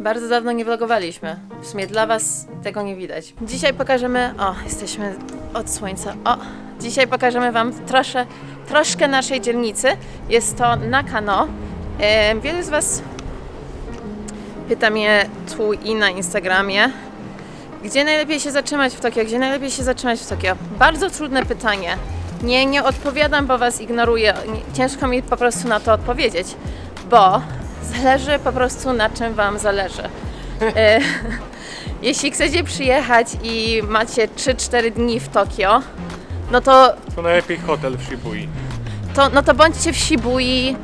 Bardzo dawno nie vlogowaliśmy. W sumie dla Was tego nie widać. Dzisiaj pokażemy. O, jesteśmy od słońca. O, dzisiaj pokażemy Wam trosze, troszkę naszej dzielnicy. Jest to Nakano. E, wielu z Was pyta mnie tu i na Instagramie, gdzie najlepiej się zatrzymać w Tokio? Gdzie najlepiej się zatrzymać w Tokio? Bardzo trudne pytanie. Nie, nie odpowiadam, bo Was ignoruję. Ciężko mi po prostu na to odpowiedzieć, bo zależy po prostu na czym Wam zależy. E, Jeśli chcecie przyjechać i macie 3-4 dni w Tokio, no to To najlepiej hotel w Shibui. to, no to bądźcie w Shibui,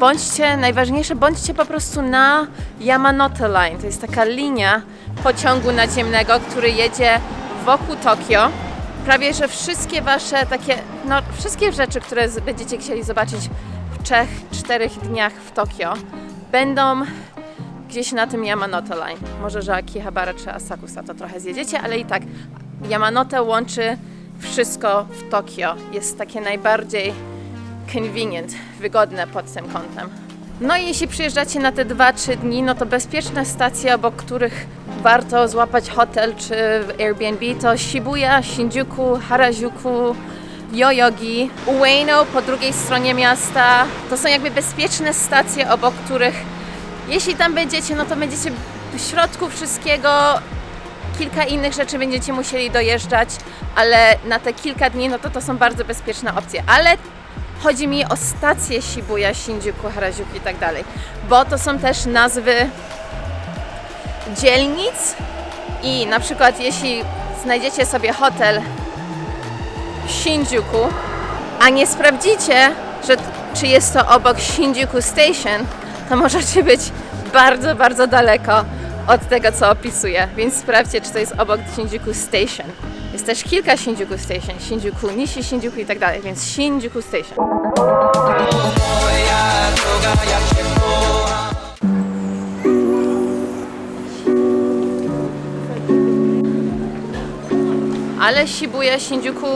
bądźcie, najważniejsze, bądźcie po prostu na Yamanote Line. To jest taka linia pociągu naziemnego, który jedzie wokół Tokio. Prawie, że wszystkie wasze takie, no wszystkie rzeczy, które będziecie chcieli zobaczyć w 3-4 dniach w Tokio, będą gdzieś na tym Yamanote Line. Może, że Akihabara czy Asakusa to trochę zjedziecie, ale i tak Yamanote łączy wszystko w Tokio. Jest takie najbardziej convenient, wygodne pod tym kątem. No i jeśli przyjeżdżacie na te 2-3 dni, no to bezpieczne stacje, obok których warto złapać hotel czy Airbnb to Shibuya, Shinjuku, Harajuku, Yoyogi, Ueno po drugiej stronie miasta. To są jakby bezpieczne stacje, obok których jeśli tam będziecie, no to będziecie w środku wszystkiego. Kilka innych rzeczy będziecie musieli dojeżdżać, ale na te kilka dni, no to to są bardzo bezpieczne opcje. Ale chodzi mi o stacje Shibuya, Shinjuku, Harajuku i tak dalej, bo to są też nazwy dzielnic i na przykład jeśli znajdziecie sobie hotel w Shinjuku, a nie sprawdzicie, że, czy jest to obok Shinjuku Station, to możecie być bardzo, bardzo daleko od tego, co opisuję. Więc sprawdźcie, czy to jest obok Shinjuku Station. Jest też kilka Shinjuku Station, Shinjuku, Nishi Shinjuku i tak dalej, więc Shinjuku Station. Ale Shibuya, Shinjuku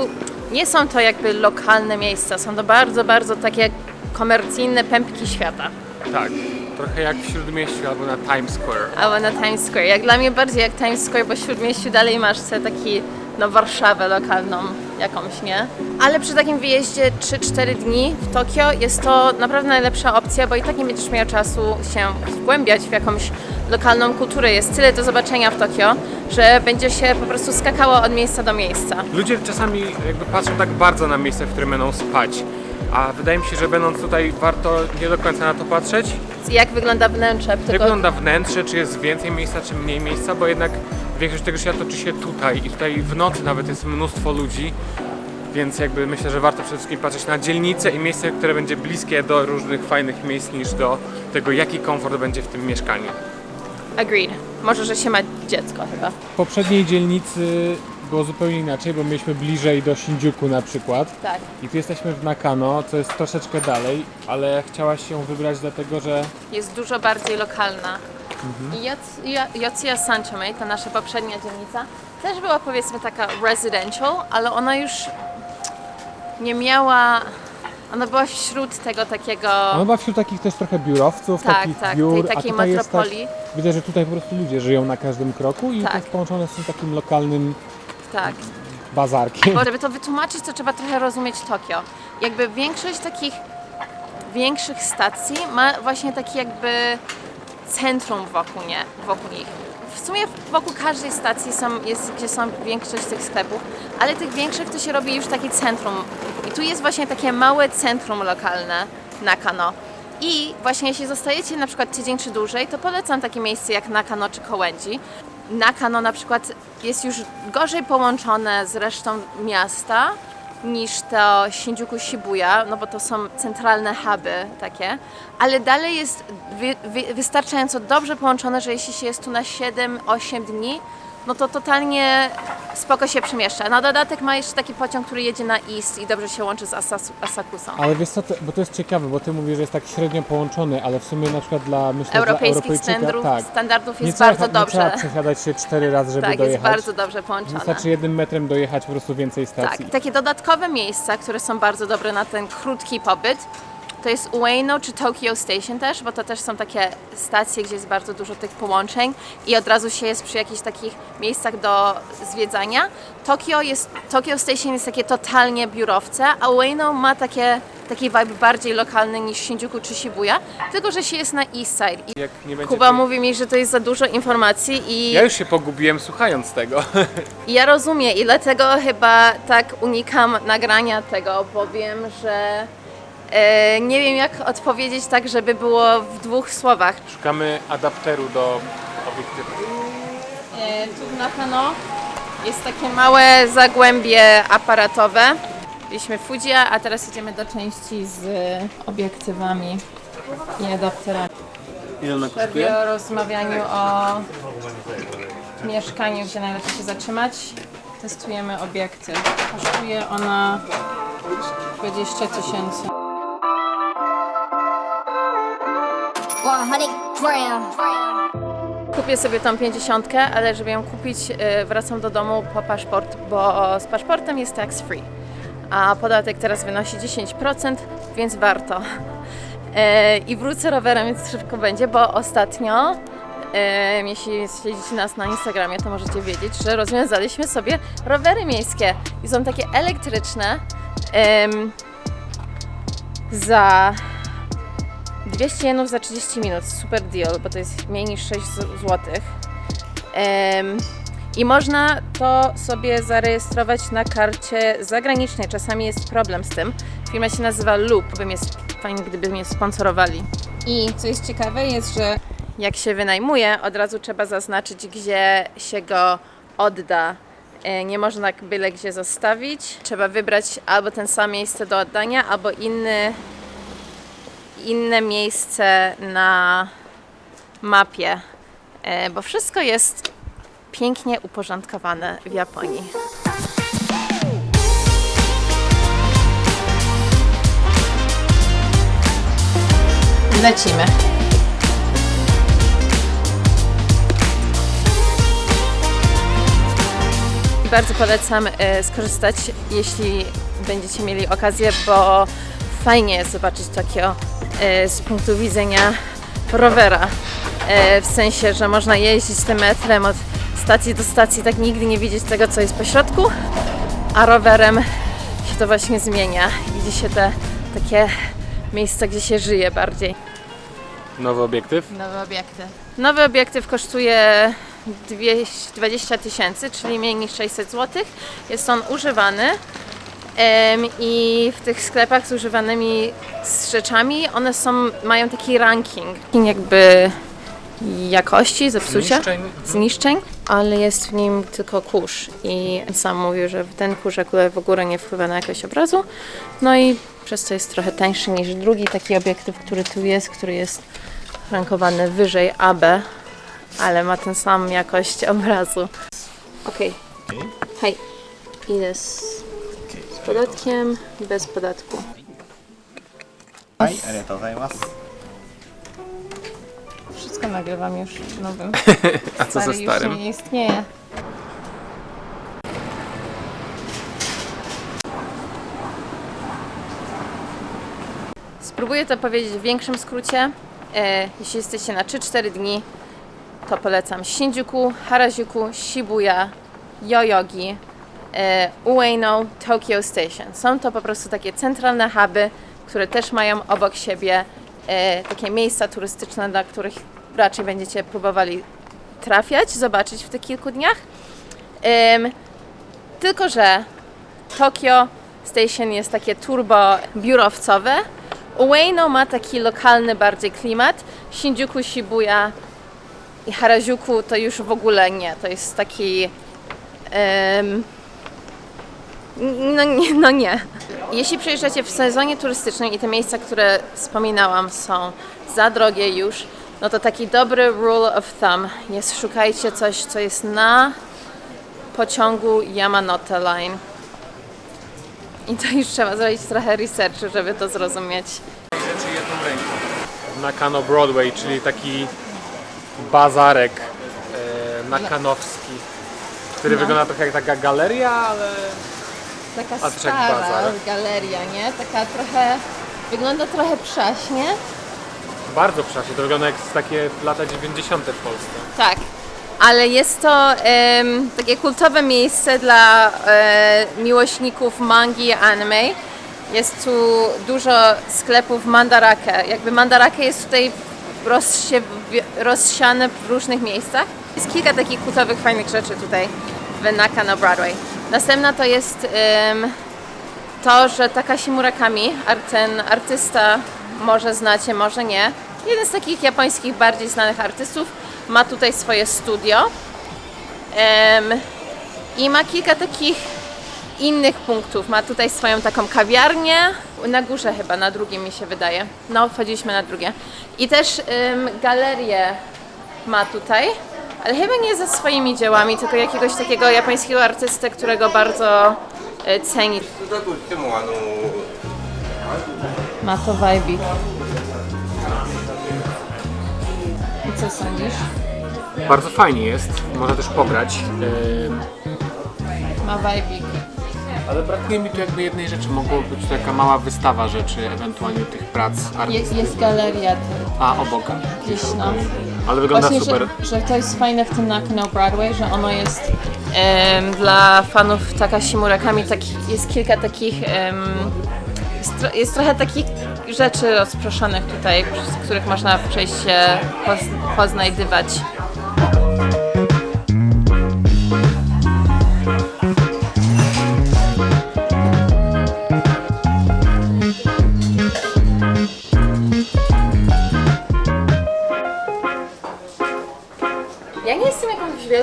nie są to jakby lokalne miejsca, są to bardzo, bardzo takie komercyjne pępki świata. Tak, trochę jak w Śródmieściu albo na Times Square. Albo na Times Square. Jak dla mnie bardziej jak Times Square, bo w Śródmieściu dalej masz sobie taki, no Warszawę lokalną jakąś, nie? Ale przy takim wyjeździe 3-4 dni w Tokio jest to naprawdę najlepsza opcja, bo i tak nie będziesz miał czasu się wgłębiać w jakąś lokalną kulturę. Jest tyle do zobaczenia w Tokio, że będzie się po prostu skakało od miejsca do miejsca. Ludzie czasami jakby patrzą tak bardzo na miejsce, w którym będą spać. A wydaje mi się, że będąc tutaj warto nie do końca na to patrzeć. Jak wygląda wnętrze, Jak tylko wygląda wnętrze, czy jest więcej miejsca, czy mniej miejsca, bo jednak większość tego świata toczy się tutaj i tutaj w nocy nawet jest mnóstwo ludzi. Więc jakby myślę, że warto przede wszystkim patrzeć na dzielnicę i miejsce, które będzie bliskie do różnych fajnych miejsc niż do tego, jaki komfort będzie w tym mieszkaniu. Agreed. Może, że się ma dziecko chyba. W poprzedniej dzielnicy było zupełnie inaczej, bo mieliśmy bliżej do Shinjuku na przykład. Tak. I tu jesteśmy w Nakano, co jest troszeczkę dalej, ale chciałaś się wybrać dlatego, że jest dużo bardziej lokalna. Yo- Yotsuya Sanchome, ta nasza poprzednia dzielnica, też była powiedzmy taka residential, ale ona już nie miała, ona była wśród tego takiego, ona była wśród takich też trochę biurowców, Tak, takich tak, biur, tej a takiej jest tak, metropolii. widzę, że tutaj po prostu ludzie żyją na każdym kroku i Tak. to jest połączone z tym takim lokalnym tak. bazarkiem. Bo żeby to wytłumaczyć, to trzeba trochę rozumieć Tokio. Jakby większość takich większych stacji ma właśnie taki jakby centrum wokół, nie, wokół nich. W sumie wokół każdej stacji są, jest, gdzie są większość tych sklepów, ale tych większych to się robi już takie centrum. I tu jest właśnie takie małe centrum lokalne Nakano. I właśnie jeśli zostajecie na przykład tydzień czy dłużej, to polecam takie miejsce jak Nakano czy Kołędzi. Nakano na przykład jest już gorzej połączone z resztą miasta niż to Shinjuku Shibuya, no bo to są centralne huby takie, ale dalej jest wy, wy, wystarczająco dobrze połączone, że jeśli się jest tu na 7-8 dni, no to totalnie spoko się przemieszcza. Na dodatek ma jeszcze taki pociąg, który jedzie na East i dobrze się łączy z Asasu, Asakusą. Ale wiesz co, to, bo to jest ciekawe, bo ty mówisz, że jest tak średnio połączony, ale w sumie na przykład dla, myślę, dla Europejskich Europejczyka, standardów, tak. standardów Nie jest trzeba, bardzo nie dobrze. trzeba przesiadać się cztery razy, żeby Tak, jest dojechać. bardzo dobrze połączone. Wystarczy jednym metrem dojechać po prostu więcej stacji. Tak, takie dodatkowe miejsca, które są bardzo dobre na ten krótki pobyt, to jest Ueno czy Tokyo Station też, bo to też są takie stacje, gdzie jest bardzo dużo tych połączeń i od razu się jest przy jakichś takich miejscach do zwiedzania. Tokyo, jest, Tokyo Station jest takie totalnie biurowce, a Ueno ma takie, taki vibe bardziej lokalny niż Shinjuku czy Shibuya, tylko że się jest na East Side. I Jak nie będzie Kuba tej- mówi mi, że to jest za dużo informacji i Ja już się pogubiłem słuchając tego. i Ja rozumiem i dlatego chyba tak unikam nagrania tego, bo wiem, że e, nie wiem jak odpowiedzieć tak, żeby było w dwóch słowach. Szukamy adapteru do obiektywu. E, tu na Kano jest takie małe zagłębie aparatowe. Byliśmy w Fudzia, a teraz idziemy do części z obiektywami i adapterami. Ile ona Przerwie o rozmawianiu o mieszkaniu, gdzie najlepiej się zatrzymać. Testujemy obiektyw. Kosztuje ona 20 tysięcy. 100 grams. Kupię sobie tą 50, ale żeby ją kupić, e, wracam do domu po paszport, bo z paszportem jest tax free. A podatek teraz wynosi 10%, więc warto. E, I wrócę rowerem, więc szybko będzie, bo ostatnio, e, jeśli śledzicie nas na Instagramie, to możecie wiedzieć, że rozwiązaliśmy sobie rowery miejskie. I są takie elektryczne. za 200 jenów za 30 minut, super deal, bo to jest mniej niż 6 zł. I można to sobie zarejestrować na karcie zagranicznej. Czasami jest problem z tym. Firma się nazywa Loop, bym jest fajnie, gdyby mnie sponsorowali. I co jest ciekawe, jest, że jak się wynajmuje, od razu trzeba zaznaczyć, gdzie się go odda. E, Nie można byle gdzie zostawić. Trzeba wybrać albo ten sam miejsce do oddania, albo inny inne miejsce na mapie, e, bo wszystko jest pięknie uporządkowane w Japonii. Lecimy. Bardzo polecam e, skorzystać, jeśli będziecie mieli okazję, bo fajnie jest zobaczyć Tokio z punktu widzenia rowera. E, w sensie, że można jeździć tym metrem od stacji do stacji, tak nigdy nie widzieć tego, co jest po środku, a rowerem się to właśnie zmienia. Widzi się te takie miejsca, gdzie się żyje bardziej. Nowy obiektyw. Nowy obiektyw. Nowy obiektyw kosztuje 200 20 tysięcy, czyli mniej niż 600 zł. Jest on używany i w tych sklepach z używanymi rzeczami one są, mają taki ranking jakby jakości, zepsucia, Zniszczeń. zniszczeń, ale jest w nim tylko kurz i sam mówił, że ten kurz akurat w ogóle nie wpływa na jakość obrazu, no i przez to jest trochę tańszy niż drugi taki obiektyw, który tu jest, który jest rankowany wyżej AB, ale ma tę samą jakość obrazu. Okej. Hej. Ile podatkiem, bez podatku. Aj, ale to zajmas. Wszystko nagrywam już nowym. A co ze Stary już starym? nie istnieje. Spróbuję to powiedzieć w większym skrócie. E, jeśli jesteście na 3-4 dni, to polecam Shinjuku, Harajuku, Shibuya, Yoyogi, Ueno, Tokyo Station. Są to po prostu takie centralne huby, które też mają obok siebie e, takie miejsca turystyczne, dla których raczej będziecie próbowali trafiać, zobaczyć w tych kilku dniach. Tylko, że Tokyo Station jest takie turbo biurowcowe. Ueno ma taki lokalny bardziej klimat. Shinjuku, Shibuya i Harajuku to już w ogóle nie. To jest taki. No, nie, no nie. Jeśli przyjeżdżacie w sezonie turystycznym i te miejsca, które wspominałam są za drogie już, no to taki dobry rule of thumb jest szukajcie coś, co jest na pociągu Yamanote Line. I to już trzeba zrobić trochę researchu, żeby to zrozumieć. Rzeczy jedną ręką. Nakano Broadway, czyli taki bazarek e, nakanowski, który No. wygląda trochę jak taka galeria, ale Taka A też jak stara bazar. galeria, nie? Taka trochę Wygląda trochę przaśnie. Bardzo przesie, to wygląda jak z takie lata 90. w Polsce. Tak, ale jest to em, takie kultowe miejsce dla e, miłośników mangi i anime. Jest tu dużo sklepów Mandarake. Jakby Mandarake jest tutaj rozsie, rozsiane w różnych miejscach. Jest kilka takich kultowych, fajnych rzeczy tutaj w Nakano Broadway. Następna to jest em, to, że Takashi Murakami, ten artysta, może znacie, może nie, jeden z takich japońskich bardziej znanych artystów, ma tutaj swoje studio Em, i ma kilka takich innych punktów. Ma tutaj swoją taką kawiarnię, na górze chyba, na drugim mi się wydaje. No, wchodziliśmy na drugie. I też em, galerię ma tutaj, ale chyba nie ze swoimi dziełami, tylko jakiegoś takiego japońskiego artystę, którego bardzo e, ceni. だといってもあの Ma to vibik. I co sądzisz? Bardzo fajnie jest, można też pograć. Ym, Ma vibik. Ale brakuje mi tu jakby jednej rzeczy, mogło być taka mała wystawa rzeczy, ewentualnie tych prac Jest, artystów. jest galeria A, obok. gdzieś, no. Ale wygląda Właśnie, super. że, że to jest fajne w tym Nakano Broadway, że ono jest em, dla fanów Takashi Murakami, tak, jest kilka takich, em, jest, tro, jest trochę takich rzeczy rozproszonych tutaj, z których można przejść się poz, poznajdywać.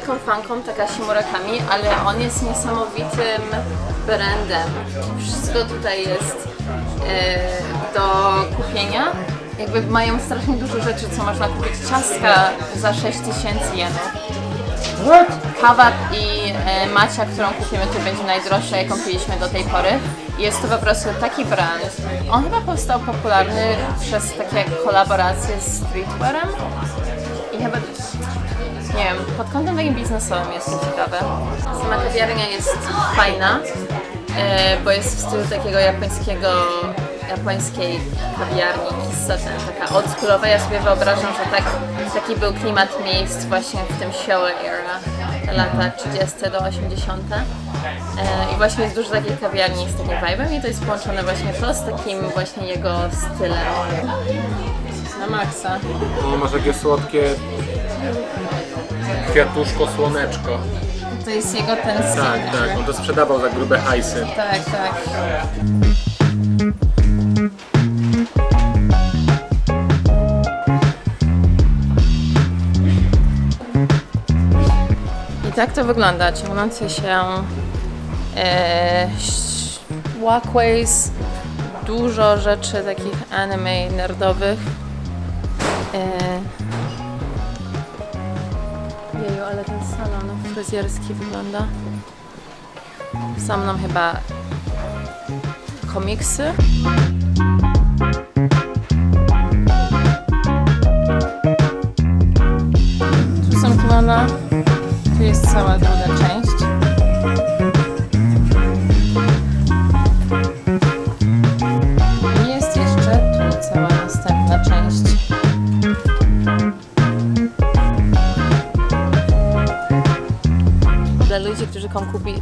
Wielką fanką Takashi Murakami, ale on jest niesamowitym brandem. Wszystko tutaj jest e, do kupienia. Jakby mają strasznie dużo rzeczy, co można kupić. Ciastka za 6000 jenów. Kawa i e, macia, którą kupimy tu będzie najdroższa, jaką piliśmy do tej pory. Jest to po prostu taki brand. On chyba powstał popularny przez takie kolaboracje z streetwearem. I chyba nie wiem, pod kątem takim biznesowym jest to ciekawe. Sama kawiarnia jest fajna, e, bo jest w stylu takiego japońskiego, japońskiej kawiarni Kissaten, taka oldschoolowa. Ja sobie wyobrażam, że tak, taki był klimat miejsc właśnie w tym Showa era, lata 30 do 80. E, I właśnie jest dużo takich kawiarni z takim vibe'em i to jest połączone właśnie to z takim właśnie jego stylem. Na maksa. No, masz takie słodkie kwiatuszko, słoneczko. To jest jego ten. Tak, tak, on to sprzedawał za grube hajsy. Tak, tak. I tak to wygląda, ciągnące się e, walkways, dużo rzeczy takich anime nerdowych. E, jeju, ale ten salon fryzjerski wygląda. Są nam chyba komiksy. Tu są kimono. Tu jest cała druga część. Kupi,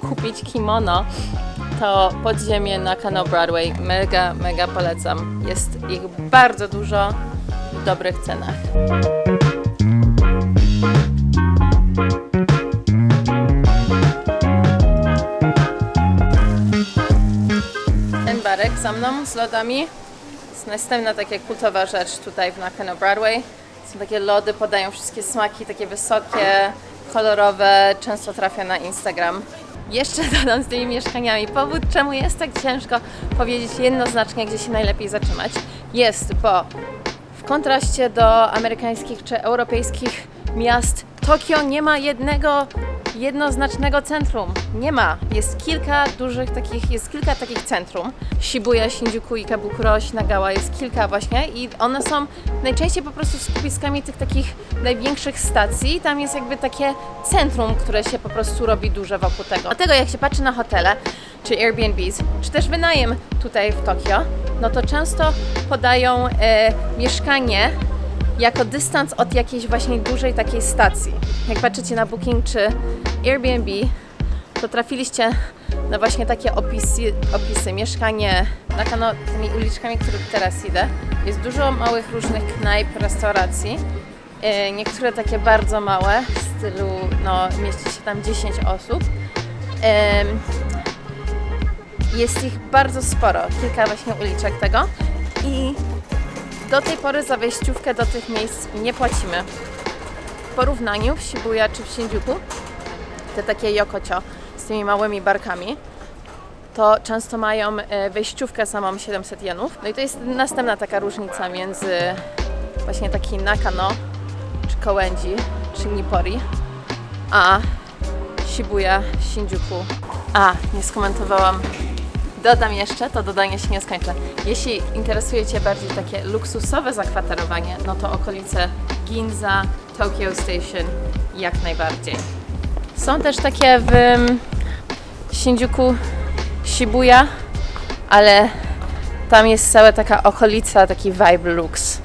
kupić kimono, to podziemie na Kano Broadway mega, mega polecam. Jest ich bardzo dużo w dobrych cenach. Ten barek za mną z lodami jest następna taka kultowa rzecz tutaj w Nakano Broadway. Są takie lody, podają wszystkie smaki, takie wysokie, kolorowe, często trafia na Instagram. Jeszcze dodam z tymi mieszkaniami. Powód, czemu jest tak ciężko powiedzieć jednoznacznie, gdzie się najlepiej zatrzymać, jest, bo w kontraście do amerykańskich czy europejskich miast, Tokio nie ma jednego jednoznacznego centrum. Nie ma. Jest kilka dużych takich, jest kilka takich centrum. Shibuya, Shinjuku i Kabukuro, Shinagawa jest kilka właśnie i one są najczęściej po prostu skupiskami tych takich największych stacji. Tam jest jakby takie centrum, które się po prostu robi duże wokół tego. Dlatego jak się patrzy na hotele, czy Airbnbs, czy też wynajem tutaj w Tokio, no to często podają e, mieszkanie jako dystans od jakiejś właśnie dużej takiej stacji. Jak patrzycie na Booking czy Airbnb, to trafiliście na właśnie takie opisy, opisy. mieszkanie na kano tymi uliczkami, których teraz idę. Jest dużo małych różnych knajp, restauracji. E, Niektóre takie bardzo małe, w stylu, no mieści się tam 10 osób. Jest ich bardzo sporo, kilka właśnie uliczek tego i do tej pory za wejściówkę do tych miejsc nie płacimy. W porównaniu w Shibuya czy w Shinjuku, te takie yokocio z tymi małymi barkami, to często mają e, wejściówkę samą 700 jenów. No i to jest następna taka różnica między właśnie taki Nakano, czy Koenji, czy Nippori, a Shibuya, Shinjuku. A, nie skomentowałam. Dodam jeszcze, to dodanie się nie skończy. Jeśli interesuje Cię bardziej takie luksusowe zakwaterowanie, no to okolice Ginza, Tokyo Station jak najbardziej. Są też takie w mm, Shinjuku, Shibuya, ale tam jest cała taka okolica, taki vibe lux.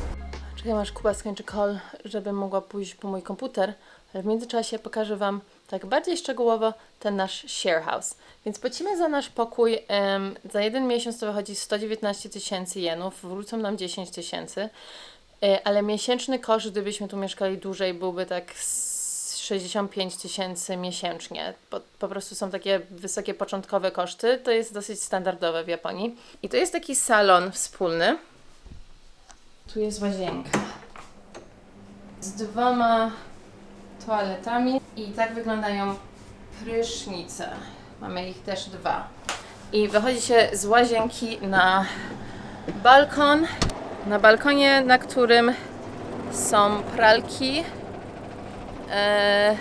Czekam aż Kuba skończy call, żebym mogła pójść po mój komputer, ale w międzyczasie pokażę Wam tak bardziej szczegółowo ten nasz share house. Więc płacimy za nasz pokój, em, za jeden miesiąc to wychodzi 119 tysięcy jenów, wrócą nam 10 tysięcy, e, ale miesięczny koszt, gdybyśmy tu mieszkali dłużej, byłby tak z 65 tysięcy miesięcznie. Po, po prostu są takie wysokie początkowe koszty, to jest dosyć standardowe w Japonii. I to jest taki salon wspólny. Tu jest łazienka z dwoma toaletami i tak wyglądają prysznice. Mamy ich też dwa. I wychodzi się z łazienki na balkon. Na balkonie, na którym są pralki. E,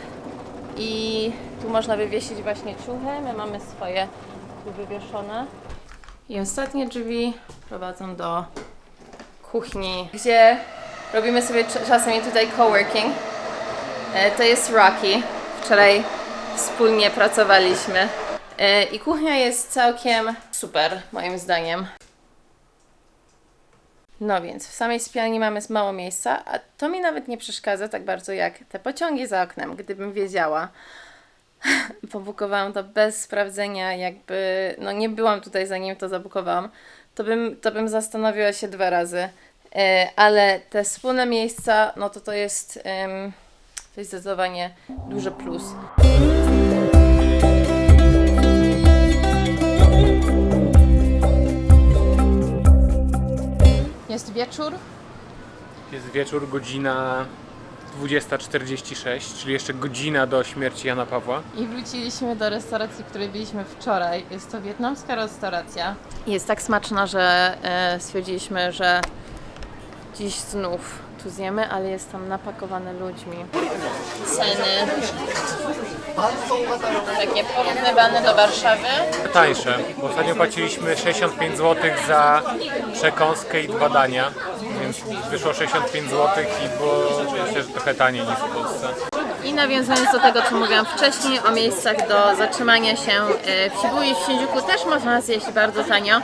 I tu można wywiesić właśnie ciuchy. My mamy swoje tu wywieszone. I ostatnie drzwi prowadzą do kuchni, gdzie robimy sobie cz- czasami tutaj coworking. E, To jest Rocky. Wczoraj wspólnie pracowaliśmy. E, I kuchnia jest całkiem super, moim zdaniem. No więc w samej sypialni mamy mało miejsca, a to mi nawet nie przeszkadza tak bardzo jak te pociągi za oknem, gdybym wiedziała. Pobukowałam to bez sprawdzenia, jakby, no nie byłam tutaj zanim to zabukowałam, to bym, to bym zastanowiła się dwa razy. E, ale te wspólne miejsca, no to to jest, em, to jest zdecydowanie duży plus. Jest wieczór, Jest wieczór, godzina 20.46, czyli jeszcze godzina do śmierci Jana Pawła. I wróciliśmy do restauracji, w której byliśmy wczoraj. Jest to wietnamska restauracja. Jest tak smaczna, że e, stwierdziliśmy, że dziś znów tu zjemy, ale jest tam napakowane ludźmi. Ceny takie porównywane do Warszawy. Tańsze, bo ostatnio płaciliśmy 65 zł za przekąskę i dwa dania, więc wyszło 65 zł i było myślę, że trochę taniej niż w Polsce. I nawiązując do tego, co mówiłam wcześniej o miejscach do zatrzymania się e, w Shibuya i w Shinjuku też można zjeść bardzo tanio,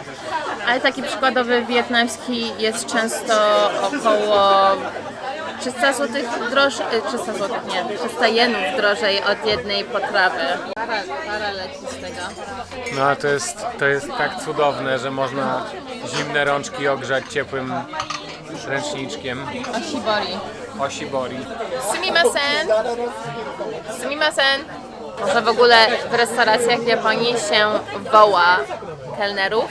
ale taki przykładowy wietnamski jest często około 300 zł drożej, 300 zł nie, 300 jenów drożej od jednej potrawy. Para, para leci z tego. No a to jest, to jest tak cudowne, że można zimne rączki ogrzać ciepłym ręczniczkiem Oshibori. Oshibori. Sumimasen! Sumimasen! Może w ogóle w restauracjach w Japonii się woła kelnerów,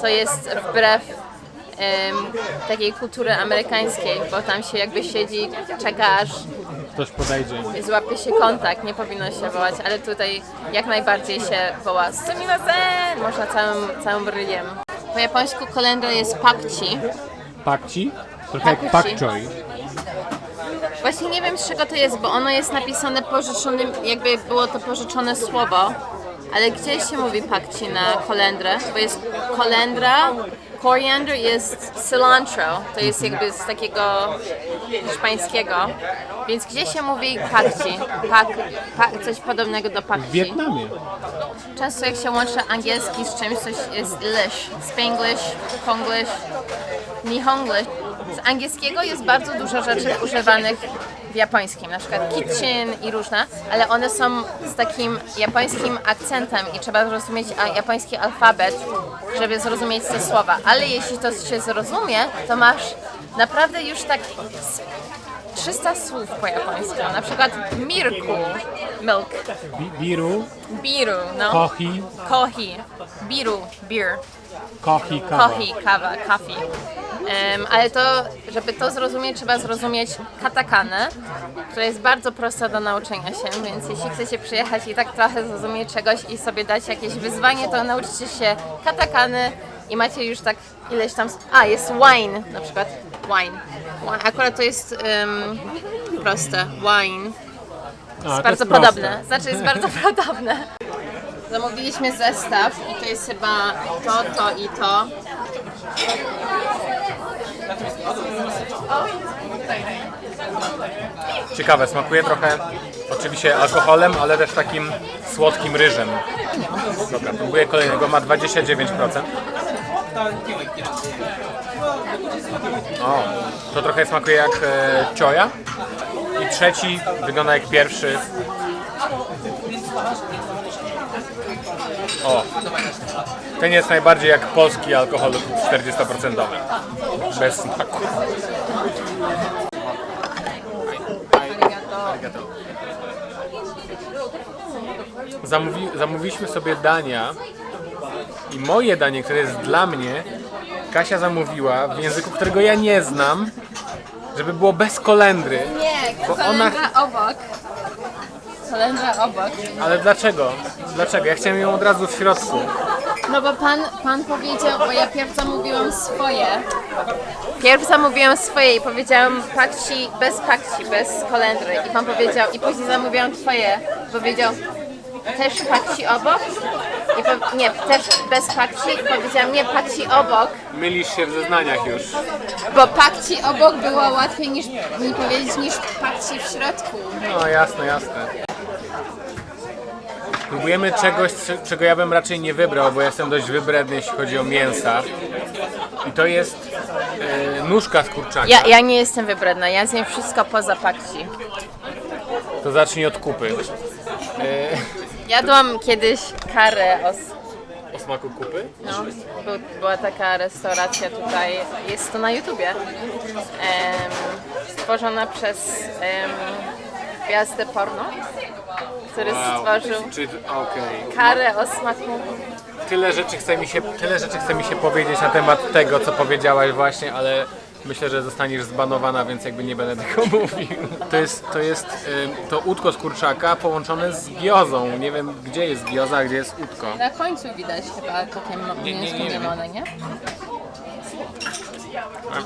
co jest wbrew em, takiej kultury amerykańskiej, bo tam się jakby siedzi, czekasz, Ktoś podejdzie. złapie się kontakt, nie powinno się wołać, ale tutaj jak najbardziej się woła sumimasen! Można całym, całym bryjem. Po japońsku kolendra jest pakci. Pakci? Trochę jak Pakuci. pak choi. Właśnie nie wiem z czego to jest, bo ono jest napisane pożyczonym, jakby było to pożyczone słowo, ale gdzieś się mówi pakci na kolendrę, bo jest kolendra Koriander jest cilantro, to jest jakby z takiego hiszpańskiego, więc gdzie się mówi pakci, pak, pa, coś podobnego do W pakci. Wietnamie. Często jak się łączy angielski z czymś, coś jest lish, spanglish, konglish, nihonglish. Z angielskiego jest bardzo dużo rzeczy używanych w japońskim, na przykład kitchen i różne, ale one są z takim japońskim akcentem i trzeba zrozumieć japoński alfabet, żeby zrozumieć te słowa. Ale jeśli to się zrozumie, to masz naprawdę już tak z 300 słów po japońsku, na przykład mirku, milk, Bi- Biru, biru, no. kohi, Kohi, biru, beer, kohi, kawa. kohi, kawa. Em, ale to, żeby to zrozumieć, trzeba zrozumieć katakanę, która jest bardzo prosta do nauczenia się, więc jeśli chcecie przyjechać i tak trochę zrozumieć czegoś i sobie dać jakieś wyzwanie, to nauczycie się katakany i macie już tak ileś tam... A, jest wine, na przykład wine. Wine. Akurat to jest em, proste, wine. A, to Jest bardzo proste. podobne. Znaczy jest bardzo podobne. Zamówiliśmy zestaw i to jest chyba to, to i to. Ciekawe, smakuje trochę oczywiście alkoholem, ale też takim słodkim ryżem. Dobra, próbuję kolejnego, ma 29%. O, to trochę smakuje jak e. I trzeci wygląda jak pierwszy. O, ten jest najbardziej jak polski alkohol 40%. Bez smaku. Zamówi, zamówiliśmy sobie dania i moje danie, które jest dla mnie, Kasia zamówiła w języku, którego ja nie znam, żeby było bez kolendry. Nie, Bo ona- obok. Kolendra obok. Ale dlaczego? Dlaczego? Ja chciałem ją od razu w środku. No bo pan, pan powiedział, bo ja pierw zamówiłam swoje. Pierw zamówiłam swoje i powiedziałam pakci, bez pakci, bez kolendry. I pan powiedział, i później zamówiłam twoje. Powiedział, też pakci obok? I po, nie, też bez pakci. I powiedziałam, nie, pakci obok. Mylisz się w zeznaniach już. Bo pakci obok było łatwiej niż mi powiedzieć niż pakci w środku. No jasne, jasne. Próbujemy czegoś, czego ja bym raczej nie wybrał, bo jestem dość wybredny, jeśli chodzi o mięsa. I to jest e, nóżka z kurczaka. Ja, ja nie jestem wybredna, ja zjem wszystko poza pakci. To zacznij od kupy. Jadłam kiedyś karę os, O smaku kupy? No, był, była taka restauracja tutaj, jest to na YouTubie, em, stworzona przez em, gwiazdę porno, który stworzył Czy, okej. karę o smaku. Tyle rzeczy chce mi się, tyle rzeczy chce mi się powiedzieć na temat tego, co powiedziałaś właśnie, ale myślę, że zostaniesz zbanowana, więc jakby nie będę tego mówił. To jest, to jest ym, to łódko z kurczaka połączone z giozą. Nie wiem, gdzie jest gioza, a gdzie jest łódko. Na końcu widać chyba takie Nie, nie, mięsko nie mielone, nie?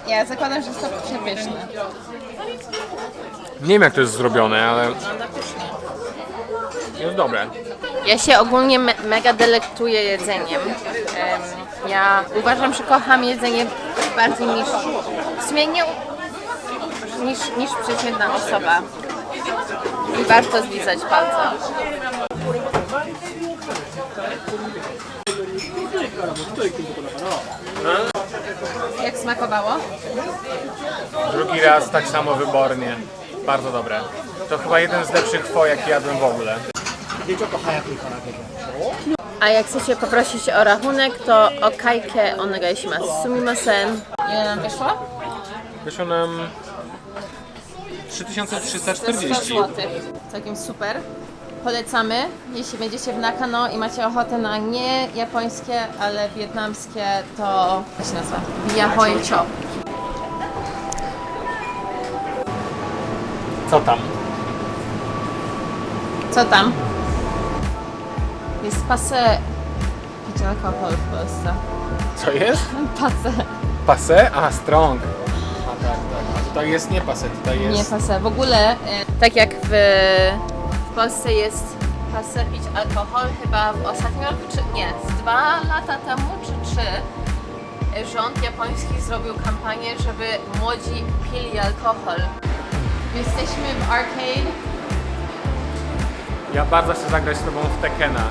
Ja zakładam, że jest to przepyszne. Nie wiem, jak to jest zrobione, ale jest dobre. Ja się ogólnie me mega delektuję jedzeniem. Em, ja uważam, że kocham jedzenie bardziej niż w sumie nie niż, niż przeciętna osoba. I warto zlizać palce. Jak smakowało? Drugi raz tak samo wybornie. Bardzo dobre. To chyba jeden z lepszych fo, jaki jadłem w ogóle. A jak chcecie poprosić o rachunek, to o kajkę onegaishimasu. Sumimasen. Ile nam wyszło? Wyszło nam 100 3340. zł. Całkiem super. Polecamy, jeśli będziecie w Nakano i macie ochotę na nie japońskie, ale wietnamskie, to jak się nazywa? Yahoi Chop. Co tam? Co tam? Jest pase picie alkohol w Polsce. Co jest? Pase. Pase? A, strong. A tak, tak. A tutaj jest nie pase, tutaj jest... Nie pase. W ogóle, e, tak jak w, w Polsce jest pase pić alkohol, chyba w ostatnim roku, czy nie, z dwa lata temu, czy trzy, rząd japoński zrobił kampanię, żeby młodzi pili alkohol. Jesteśmy w arcade. Ja bardzo chcę zagrać z tobą w Tekena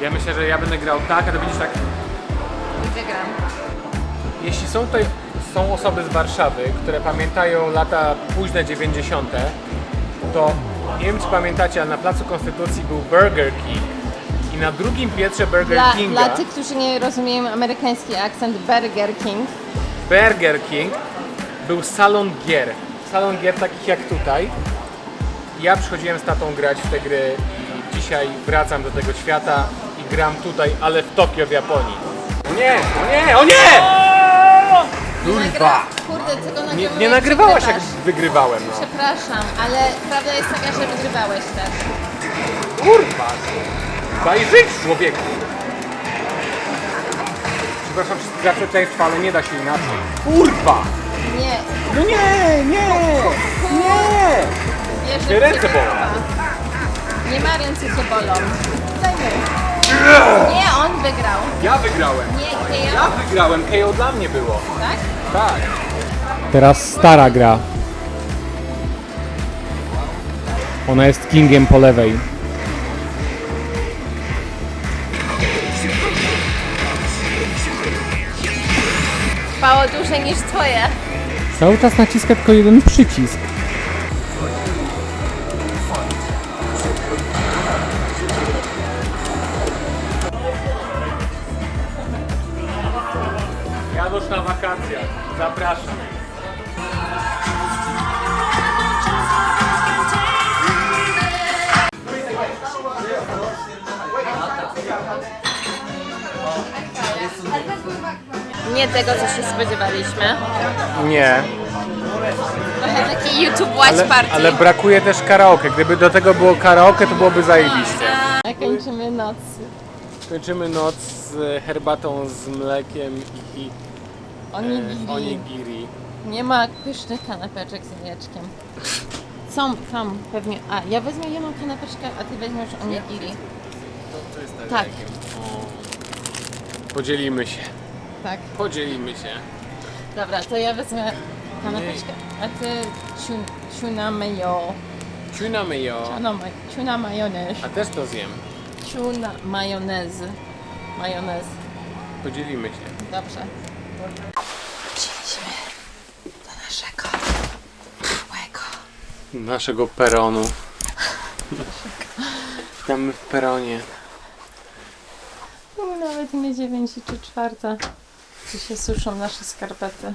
i ja myślę, że ja będę grał tak, a ty będziesz tak... i Wygram. Jeśli są tutaj są osoby z Warszawy, które pamiętają lata późne 90., to nie wiem czy pamiętacie, ale na Placu Konstytucji był Burger King i na drugim piętrze Burger Dla, Kinga dla tych, którzy nie rozumieją amerykański akcent, Burger King. Burger King był salon gier. Salon gier takich jak tutaj. Ja przychodziłem z tatą grać w te gry i dzisiaj wracam do tego świata i gram tutaj, ale w Tokio, w Japonii. O nie, o nie, o nie! Kurwa! Kurde, tego Nie, nagrywałeś. nie nagrywałaś jak wygrywałem, no. Przepraszam, ale prawda jest taka, że wygrywałeś też. Kurwa! Daj żyć człowieku! Przepraszam wszystkich za przekleństwa, ale nie da się inaczej. Kurwa! Nie, No nie, nie! Nie! wiesz, Mnie ręce bolą. Nie ma ręce, co bolą. Dajmy. Nie, on wygrał. Ja wygrałem. Nie, Ja ja. wygrałem, KO dla mnie było. Tak? Tak. Teraz stara gra. Ona jest kingiem po lewej. Trwało dłużej niż twoje. Cały czas naciska tylko jeden przycisk. Janusz na wakacjach. Zapraszam. Nie tego, co się spodziewaliśmy. Nie, YouTube watch ale, party. ale brakuje też karaoke. Gdyby do tego było karaoke, to byłoby zajebiście. A kończymy noc. Kończymy noc z herbatą z mlekiem i Onigiri. e, onigiri. Nie ma pysznych kanapeczek z jajeczkiem. Są tam pewnie. A, ja wezmę jedną kanapeczkę, a ty weźmiesz onigiri. Tak, Podzielimy się. tak. Podzielimy się. Dobra, to ja wezmę kanapeczkę, a ty ciu- ciuna mayo. Tuna mayo. Ciuna, ma- majonez. A też to zjem. Ciuna majonez. Majonez. Podzielimy się. Dobrze. Wróciliśmy do naszego małego. Naszego peronu. Witamy w peronie. No, Nawet nie dziewięć czy czwarta. Tu się suszą nasze skarpety.